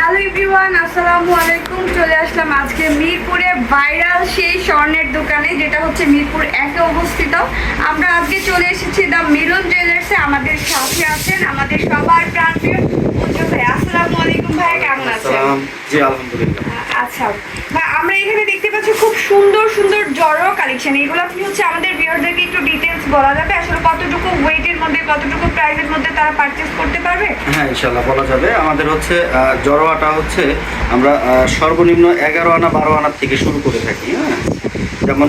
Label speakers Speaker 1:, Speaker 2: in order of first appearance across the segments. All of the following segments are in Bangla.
Speaker 1: হ্যালো এভরিওয়ান আসসালামু আলাইকুম। চলে আসলাম আজকে মিরপুরে ভাইরাল সেই স্বর্ণের দোকানে, যেটা হচ্ছে মিরপুর একে অবস্থিত। আমরা আজকে চলে এসেছি দ্য মিলন জুয়েলার্সে আমাদের সাথে আছেন আমাদের সবার প্রাণপ্রিয় উজ্জ্বল ভাই। আসসালামু আলাইকুম ভাই, কেমন আছেন?
Speaker 2: জি, আলহামদুলিল্লাহ।
Speaker 1: আচ্ছা ভাই আমরা এখানে দেখতে পাচ্ছি খুব সুন্দর সুন্দর জড়ো কালেকশন এগুলো আপনি হচ্ছে আমাদের ভিউয়ারদেরকে একটু ডিটেলস বলা যাবে, আসলে কতটুকু ওয়েটের মধ্যে, কতটুকু প্রাইসের মধ্যে তারা পারচেস করতে পারবে?
Speaker 2: হ্যাঁ ইনশাল্লাহ বলা যাবে। আমাদের হচ্ছে জড়োয়াটা হচ্ছে, আমরা সর্বনিম্ন এগারো আনা বারো আনার থেকে শুরু করে থাকি হ্যাঁ? যেমন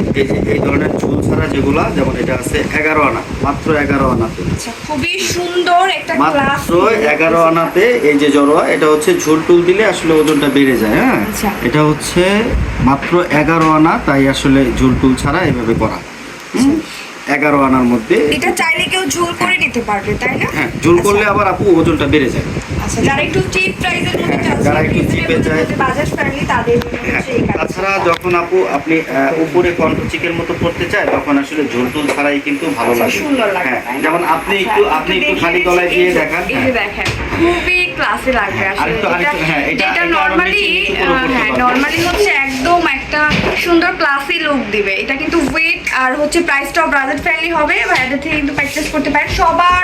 Speaker 2: এই ধরনের চুল যেগুলো যেমন এটা আছে এগারো আনা মাত্র এগারো আনাতে।
Speaker 1: আচ্ছা খুবই সুন্দর একটা
Speaker 2: মাত্র এগারো আনাতে এই যে জড়োয়া এটা হচ্ছে ঝুল টুল দিলে আসলে ওজনটা বেড়ে যায় হ্যাঁ?
Speaker 1: আচ্ছা।
Speaker 2: এটা হচ্ছে মাত্র এগারো আনা তাই আসলে ঝুল টুল ছাড়া এভাবে করা। হুম? এগারো আনার মধ্যে
Speaker 1: এটা চাইলে কেউ ঝুল করে নিতে পারবে তাই না?
Speaker 2: হ্যাঁ ঝুল করলে আবার আপু ওজনটা বেড়ে যায়।
Speaker 1: আচ্ছা যারা একটু চিপ প্রাইসের মধ্যে
Speaker 2: হ্যাঁ, যারা একটু cheap চায়।
Speaker 1: বাজাজ ফ্রেন্ডলি তাদের জন্য
Speaker 2: হ্যাঁ,
Speaker 1: হচ্ছে এই কাজ
Speaker 2: তাছাড়া যখন আপু আপনি উপরে চিকের মতো পড়তে চায় তখন আসলে ঝোল টুল ছাড়াই কিন্তু ভালো
Speaker 1: আচ্ছা,
Speaker 2: লাগে। হ্যাঁ যেমন আপনি
Speaker 1: আচ্ছা,
Speaker 2: একটু আপনি একটু খালি
Speaker 1: দিচ্ছি,
Speaker 2: গলায় দিয়ে দেখান।
Speaker 1: এই যে দেখেন খুবই ক্লাসে লাগবে আসলে। এটা নরমালি হ্যাঁ নরমালি হচ্ছে একদম একটা সুন্দর ক্লাসি লুক দিবে। এটা কিন্তু ওয়েট আর হচ্ছে প্রাইসটাও বাজেট ফ্রেন্ডলি হবে ভাইয়াদের থেকে কিন্তু পারচেস করতে পারেন। সবার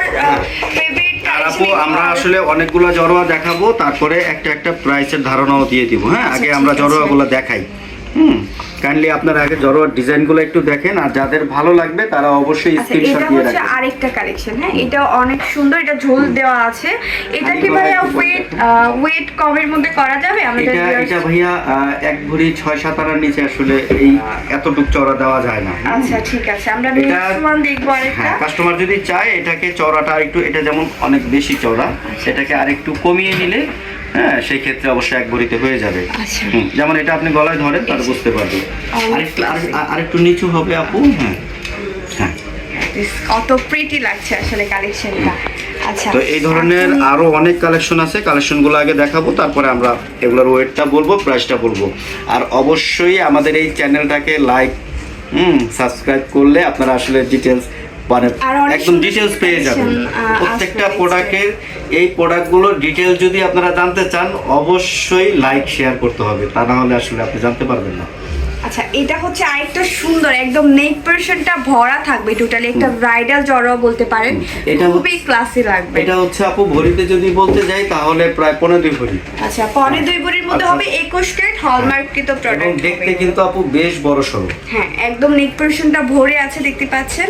Speaker 1: ফেভারিট
Speaker 2: আর আপু আমরা আসলে অনেকগুলো জড়োয়া দেখাবো তারপরে একটা একটা প্রাইসের ধারণাও দিয়ে দিব হ্যাঁ? আগে আমরা
Speaker 1: জরোয়াগুলো
Speaker 2: জড়োয়াগুলো দেখাই। হুম কাইন্ডলি আপনারা আগে ডিজাইনগুলো একটু দেখেন আর যাদের ভালো লাগবে তারা অবশ্যই
Speaker 1: আচ্ছা
Speaker 2: স্ক্রিনশট
Speaker 1: এটা
Speaker 2: দিয়ে
Speaker 1: হচ্ছে
Speaker 2: রাখবেন।
Speaker 1: আরেকটা কালেকশন হ্যাঁ এটা অনেক সুন্দর এটা ঝোল দেওয়া আছে। এটা কি ভাইয়া ওয়েট ওয়েট কমের মধ্যে করা যাবে? আমাদের
Speaker 2: এটা এটা ভাইয়া এক ভরি ছয় সাত আনার নিচে আসলে এই এতটুক চড়া দেওয়া যায় না।
Speaker 1: আচ্ছা ঠিক আছে আমরা নেক্সট ওয়ান দেখব আরেকটা।
Speaker 2: হ্যাঁ কাস্টমার যদি চায় এটাকে চওড়াটা আরেকটু এটা যেমন অনেক বেশি চওড়া সেটাকে আরেকটু কমিয়ে নিলে হ্যাঁ সেই ক্ষেত্রে অবশ্যই এক ভরিতে হয়ে যাবে।
Speaker 1: আচ্ছা।
Speaker 2: হুম, যেমন এটা আপনি গলায় ধরেন তাহলে বুঝতে পারবে আরেকটু আরে- আরেকটু নিচু হবে আপু। হ্যাঁ হ্যাঁ।
Speaker 1: কত প্রিটি লাগছে আসলে কালেকশনটা আচ্ছা
Speaker 2: তো এই ধরনের
Speaker 1: এখন-
Speaker 2: আরও অনেক কালেকশন আছে। কালেকশনগুলো আগে দেখাবো তারপরে আমরা এগুলোর ওয়েটটা বলব প্রাইসটা বলব। আর অবশ্যই আমাদের এই চ্যানেলটাকে লাইক হুম সাবস্ক্রাইব করলে আপনারা আসলে ডিটেলস মানে একদম ডিটেলস পেয়ে যাবেন। প্রত্যেকটা প্রোডাক্টের এই প্রোডাক্টগুলোর ডিটেল যদি আপনারা জানতে চান অবশ্যই লাইক শেয়ার করতে হবে। তা না হলে আসলে আপনি জানতে পারবেন না।
Speaker 1: আচ্ছা এটা হচ্ছে আরেকটা সুন্দর একদম নেক পোর্শনটা ভরা থাকবে টোটালি একটা ব্রাইডাল জড়ো বলতে পারেন।
Speaker 2: এটা
Speaker 1: খুবই ক্লাসি লাগবে।
Speaker 2: এটা হচ্ছে আপু ভরিতে যদি বলতে যাই তাহলে প্রায় পনেরো দুই ভরি।
Speaker 1: আচ্ছা পনে দুই বড়ির মধ্যে
Speaker 2: আচ্ছা।
Speaker 1: হবে একুশ ক্যারেট হলমার্ককৃত প্রোডাক্ট
Speaker 2: দেখতে কিন্তু আপু বেশ বড় সড়ো।
Speaker 1: হ্যাঁ একদম নেক পোর্শনটা ভরে আছে দেখতে পাচ্ছেন।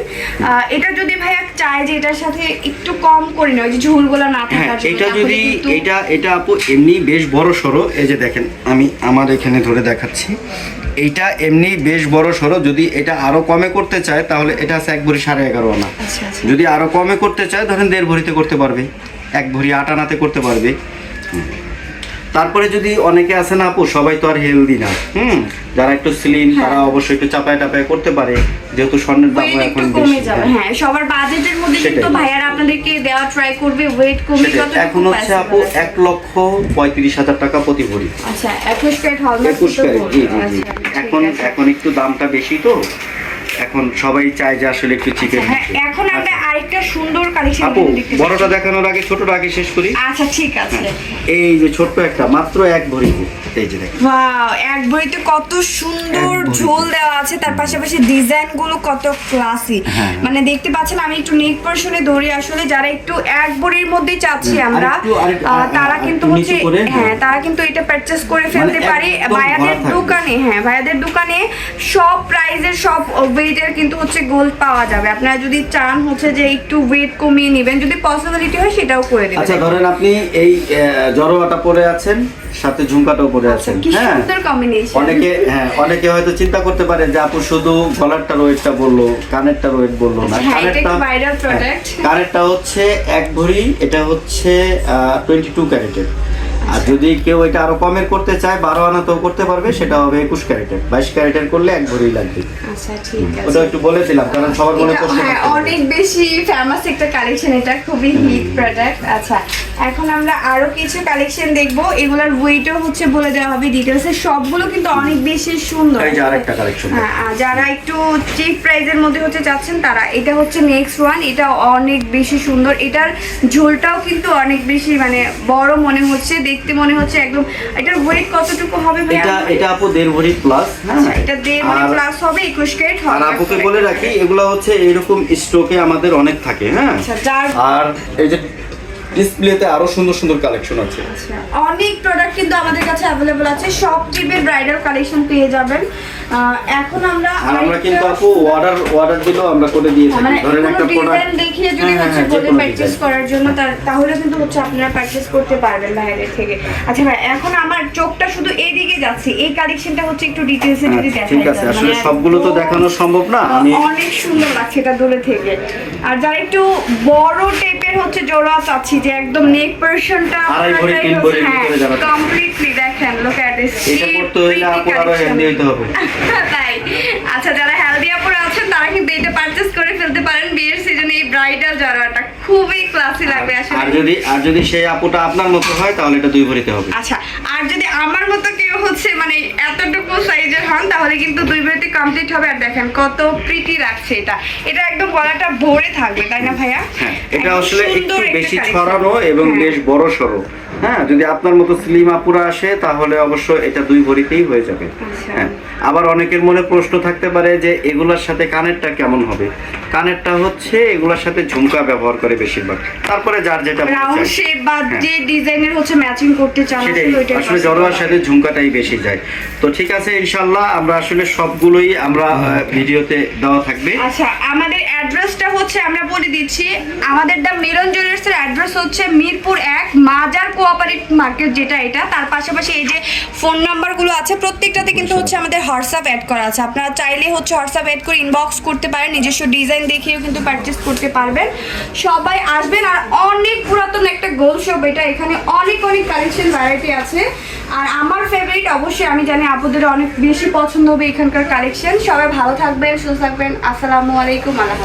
Speaker 1: এটা যদি ভাইয়া চায় যে এটার সাথে একটু কম করে নেয় যে ঝুলগুলো না
Speaker 2: হ্যাঁ
Speaker 1: থাকার জন্য
Speaker 2: এটা যদি এটা এটা আপু এমনি বেশ বড় সড়ো। এই যে দেখেন আমি আমার এখানে ধরে দেখাচ্ছি। এইটা এমনি বেশ বড় সড়ো যদি এটা আরও কমে করতে চায় তাহলে এটা আছে এক ভরি সাড়ে এগারো আনা।
Speaker 1: আচ্ছা আচ্ছা।
Speaker 2: যদি আরও কমে করতে চায় ধরেন দেড় ভরিতে করতে পারবে। এক ভরি আট আনাতে করতে পারবে। তারপরে যদি অনেকে আছে না আপু সবাই তো আর হেলদি না হুম যারা একটু স্লিম
Speaker 1: হ্যাঁ।
Speaker 2: তারা অবশ্যই একটু চাপায় টাপায় করতে পারে যেহেতু স্বর্ণের দাম এখন
Speaker 1: কমে
Speaker 2: বেশি
Speaker 1: যাবে
Speaker 2: হ্যাঁ।
Speaker 1: হ্যাঁ সবার বাজেটের মধ্যে কিন্তু। ভাইয়ারা আপনাদেরকে দেওয়া ট্রাই করবে ওয়েট কমে। যতটুকু
Speaker 2: এখন হচ্ছে আপু
Speaker 1: possible।
Speaker 2: এক লক্ষ পঁয়ত্রিশ হাজার টাকা প্রতি ভরি
Speaker 1: আচ্ছা একুশ ক্যারেট হলমার্ক
Speaker 2: একুশ ক্যারেট জি জি জি
Speaker 1: আচ্ছা,
Speaker 2: এখন এখন একটু দামটা বেশি তো এখন সবাই চায় যে আসলে একটু চিকেন
Speaker 1: হ্যাঁ এখন আমরা আরেকটা সুন্দর কালেকশন
Speaker 2: আপু বড়টা দেখানোর আগে ছোটটা আগে শেষ করি।
Speaker 1: আচ্ছা ঠিক আছে।
Speaker 2: এই যে ছোট্ট একটা মাত্র এক ভরি এই যে দেখেন।
Speaker 1: ওয়াও এক বইতে কত সুন্দর ঝোল দেওয়া আছে তার পাশাপাশি ডিজাইনগুলো কত ক্লাসি
Speaker 2: হ্যাঁ।
Speaker 1: মানে দেখতে পাচ্ছেন আমি একটু নেক পোর্শনে ধরি আসলে যারা একটু এক বড়ির মধ্যে চাচ্ছি আমরা তারা কিন্তু হচ্ছে হ্যাঁ
Speaker 2: হ্যাঁ।
Speaker 1: তারা কিন্তু এটা পারচেস করে ফেলতে
Speaker 2: মানে
Speaker 1: পারে ভাইয়াদের দোকানে হ্যাঁ ভাইয়াদের দোকানে সব প্রাইজের সব ওয়েটের কিন্তু হচ্ছে গোল্ড পাওয়া যাবে। আপনারা যদি চান হচ্ছে যে একটু ওয়েট কমিয়ে নেবেন যদি পসিবিলিটি হয় সেটাও করে দেবেন।
Speaker 2: আচ্ছা ধরেন আপনি এই জড়োয়াটা পরে আছেন সাথে ঝুমকাটাও পরে আছেন হ্যাঁ। অনেকে হ্যাঁ অনেকে হয়তো চিন্তা করতে পারে যে আপু শুধু ওয়েটটা বলল কানেরটা ওয়েট বলল না।
Speaker 1: হ্যাঁ,
Speaker 2: কানেরটা। হ্যাঁ, কানেরটা হচ্ছে এক ভরি এটা হচ্ছে টোয়েন্টি টু ক্যারেটের আর যদি কেউ এটা আরও কমের করতে চায় বারো আনাতেও করতে পারবে সেটা হবে একুশ ক্যারেটের বাইশ ক্যারেটের করলে এক ভরি লাগবে।
Speaker 1: আচ্ছা
Speaker 2: ওটা একটু বলে দিলাম কারণ সবার মনে প্রশ্ন।
Speaker 1: অনেক বেশি ফেমাস একটা কালেকশন এটা খুবই হিট প্রোডাক্ট আচ্ছা এখন আমরা আরও কিছু কালেকশন দেখব। এগুলোর ওয়েটও হচ্ছে বলে দেওয়া হবে ডিটেলসে সবগুলো কিন্তু অনেক বেশি সুন্দর।
Speaker 2: এই যে আরেকটা কালেকশন
Speaker 1: হ্যাঁ, আর যারা একটু চিপ প্রাইজের মধ্যে হচ্ছে চাচ্ছেন তারা এটা হচ্ছে নেক্সট ওয়ান এটা অনেক বেশি সুন্দর। এটার ঝোলটাও কিন্তু অনেক বেশি মানে বড় মনে হচ্ছে দেখতে মনে হচ্ছে একদম। এটার ওয়েট কতটুকু হবে?
Speaker 2: এটা এটা আপু দেড় ভরি প্লাস হ্যাঁ।
Speaker 1: আচ্ছা, এটা দেড় ভরি প্লাস হবে একুশ ক্যারেট
Speaker 2: আর আপুকে বলে রাখি এগুলো হচ্ছে এরকম স্টকে আমাদের অনেক থাকে হ্যাঁ।
Speaker 1: আচ্ছা যার
Speaker 2: আর এই যে ডিসপ্লেতে আরও সুন্দর সুন্দর কালেকশন আছে।
Speaker 1: আচ্ছা, অনেক প্রোডাক্ট কিন্তু আমাদের কাছে অ্যাভেলেবল আছে। সব টাইপের ব্রাইডাল কালেকশন পেয়ে যাবেন। এখন আমরা
Speaker 2: আমরা কিন্তু আপু অর্ডার অর্ডার দিলেও আমরা করে দিয়ে থাকি।
Speaker 1: মানে
Speaker 2: ধরেন একটা প্রোডাক্ট
Speaker 1: দেখিয়ে যদি
Speaker 2: হ্যাঁ,
Speaker 1: হচ্ছে
Speaker 2: হ্যাঁ,
Speaker 1: বলে
Speaker 2: কোনো
Speaker 1: পারচেজ করার জন্য তাহলে কিন্তু হচ্ছে আপনারা পারচেজ করতে পারবেন বাইরে থেকে। আচ্ছা ভাই এখন আমার চোখটা শুধু এদিকে যাচ্ছে। এই কালেকশনটা হচ্ছে একটু ডিটেইলসে যদি
Speaker 2: আচ্ছা,
Speaker 1: দেখা
Speaker 2: ঠিক আছে আসলে সবগুলো তো দেখানো সম্ভব না। আমি
Speaker 1: অনেক সুন্দর লাগছে এটা দূরে থেকে। আর যারা একটু বড় টাইপের হচ্ছে জোড়া চাচ্ছি যে একদম নেক পোরশনটা
Speaker 2: আড়াই ভরি, তিন ভরি ভিতরে যাবে।
Speaker 1: কমপ্লিটলি দেখেন লুক এট দিস
Speaker 2: এটা পড়তে হইলে আপু আরও হেলদি হইতে হবে।
Speaker 1: তাই। আচ্ছা যারা হেলদি আপুরা আছেন তারা কিন্তু এটা পারচেজ করে ফেলতে পারেন বিয়ের সিজনে এই ব্রাইডাল জড়াটা খুবই ক্লাসি লাগবে
Speaker 2: আর যদি আর যদি সেই আপুটা আপনার মতো হয় তাহলে এটা দুই ভরিতে হবে।
Speaker 1: আচ্ছা আর যদি আমার মতো কেউ হচ্ছে মানে এতটুকু হন তাহলে কিন্তু দুই বেতে কমপ্লিট হবে আর দেখেন কত প্রীতি লাগছে এটা। এটা একদম গলাটা ভরে থাকবে তাই না ভাইয়া?
Speaker 2: হ্যাঁ এটা আসলে একটু বেশি ছড়ানো এবং
Speaker 1: হ্যাঁ।
Speaker 2: বেশ বড় সড়ো হ্যাঁ যদি আপনার মতো স্লিম আপুরা আসে তাহলে অবশ্য এটা দুই ভরিতেই হয়ে যাবে।
Speaker 1: আচ্ছা।
Speaker 2: হ্যাঁ আবার অনেকের মনে প্রশ্ন থাকতে পারে যে এগুলোর সাথে কানেরটা কেমন হবে? কানেরটা হচ্ছে এগুলোর সাথে ঝুমকা ব্যবহার করে বেশিরভাগ। তারপরে যার যেটা
Speaker 1: রাউন্ড শেপ বা
Speaker 2: হ্যাঁ।
Speaker 1: যে ডিজাইনের হচ্ছে ম্যাচিং করতে চান আসলে
Speaker 2: জড়োয়ার সাথে ঝুমকাটাই বেশি যায়। তো ঠিক আছে ইনশাল্লাহ আমরা আসলে সবগুলোই আমরা আহ, ভিডিওতে দেওয়া থাকবে।
Speaker 1: আচ্ছা আমাদের অ্যাড্রেসটা হচ্ছে আমরা বলে দিচ্ছি আমাদের দ্য মিরন জুয়েলার্সের অ্যাড্রেস হচ্ছে মিরপুর এক মাজার কোঅপারেটিভ মার্কেট যেটা এটা। তার পাশাপাশি এই যে ফোন নাম্বারগুলো আছে প্রত্যেকটাতে কিন্তু হচ্ছে আমাদের হোয়াটসঅ্যাপ অ্যাড করা আছে। আপনারা চাইলে হচ্ছে হোয়াটসঅ্যাপ অ্যাড করে ইনবক্স করতে পারেন নিজস্ব ডিজাইন দেখিয়েও কিন্তু পারচেস করতে পারবেন। সবাই আসবেন আর অনেক পুরাতন একটা গোল শপ এটা। এখানে অনেক অনেক কালেকশন ভ্যারাইটি আছে। আর আমার ফেভারিট অবশ্যই আমি জানি আপুদের অনেক বেশি পছন্দ হবে এখানকার কালেকশন সবাই ভালো থাকবেন সুস্থ থাকবেন। আসসালামু আলাইকুম আল্লাহ